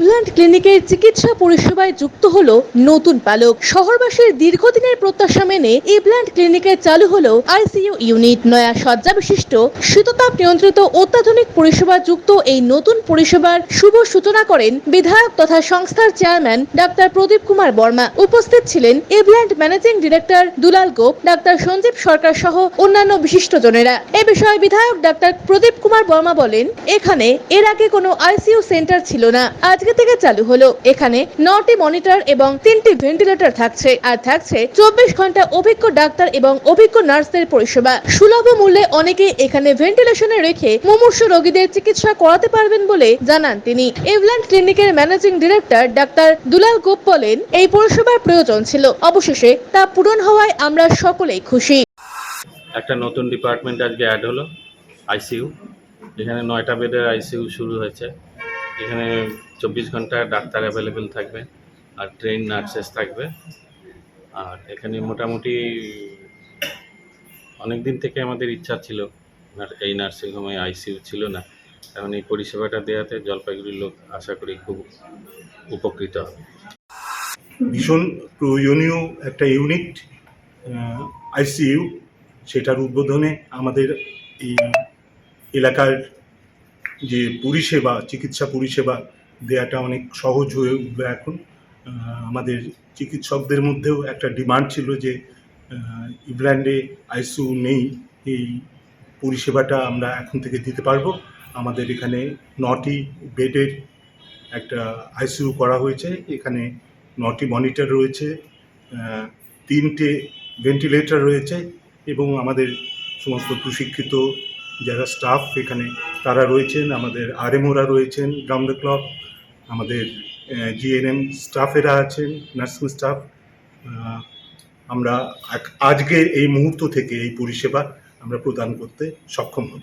ইভল্যান্ড ক্লিনিকের চিকিৎসা পরিষেবায় যুক্ত হলো নতুন পালক। শহরবাসীর দীর্ঘদিনের প্রত্যাশা মেনে ইভল্যান্ড ক্লিনিকে চালু হলো আইসিইউ ইউনিট। নয়া শয্যা বিশিষ্ট শীততাপ নিয়ন্ত্রিত অত্যাধুনিক পরিষেবা যুক্ত এই নতুন পরিষেবার শুভ সূচনা করেন বিধায়ক তথা সংস্থার চেয়ারম্যান ডাক্তার প্রদীপ কুমার বর্মা। উপস্থিত ছিলেন Evland managing director Dulal Gop, doctor Sanjib Sarkar সহ অন্যান্য বিশিষ্টজনেরা। এ বিষয়ে বিধায়ক ডাক্তার প্রদীপ কুমার বর্মা বলেন, এখানে এর আগে কোনো আইসিইউ সেন্টার ছিল না। আজকে থেকে চালু হলো। এখানে নটি মনিটর এবং তিনটি ভেন্টিলেটর থাকছে। আর থাকছে চব্বিশ ঘণ্টা অভিজ্ঞ ডাক্তার এবং অভিজ্ঞ নার্সদের পরিষেবা। সুলভ মূল্যে অনেকে এখানে ভেন্টিলেশনে রেখে মুমূর্ষ রোগীদের চিকিৎসা করাতে পারবেন বলে জানান তিনি। এভল্যান্ড ক্লিনিকের managing director doctor Dulal Gop বলেন, এই পরিষেবার প্রয়োজন ছিল। অবশেষে তা পূরণ হওয়ায় আমরা সকলেই খুশি। একটা নতুন ডিপার্টমেন্ট আজকে অ্যাড হলো আইসিইউ এখানে নয়টা বেডের আইসিইউ শুরু হয়েছে। এখানে চব্বিশ ঘণ্টা ডাক্তার অ্যাভেলেবেল থাকবে আর ট্রেন নার্সেস থাকবে। আর এখানে মোটামুটি অনেক দিন থেকে আমাদের ইচ্ছা ছিল এই নার্সিংহোমে আইসিইউ ছিল না। এখন এই পরিষেবাটা দেওয়াতে জলপাইগুড়ির লোক আশা করি খুব উপকৃত হবে। ভীষণ প্রয়োজনীয় একটা ইউনিট আইসিইউ সেটার উদ্বোধনে আমাদের এই এলাকার যে পরিষেবা, চিকিৎসা পরিষেবা দেওয়াটা অনেক সহজ হয়ে উঠবে এখন। আমাদের চিকিৎসকদের মধ্যেও একটা ডিমান্ড ছিল যে ইংল্যান্ডে আইসিউ নেই, এই পরিষেবাটা আমরা এখন থেকে দিতে পারব। আমাদের এখানে নটি বেডের একটা আইসিউ করা হয়েছে, এখানে নটি মনিটর রয়েছে তিনটে ভেন্টিলেটর রয়েছে এবং আমাদের সমস্ত প্রশিক্ষিত যারা স্টাফ এখানে, তারা রয়েছেন, আমাদের আরএমওরা রয়েছেন রাউন্ড দ্য ক্লক আমাদের জিএনএম স্টাফেরা আছেন নার্সিং স্টাফ আমরা আজকে এই মুহূর্ত থেকে এই পরিষেবা আমরা প্রদান করতে সক্ষম হব।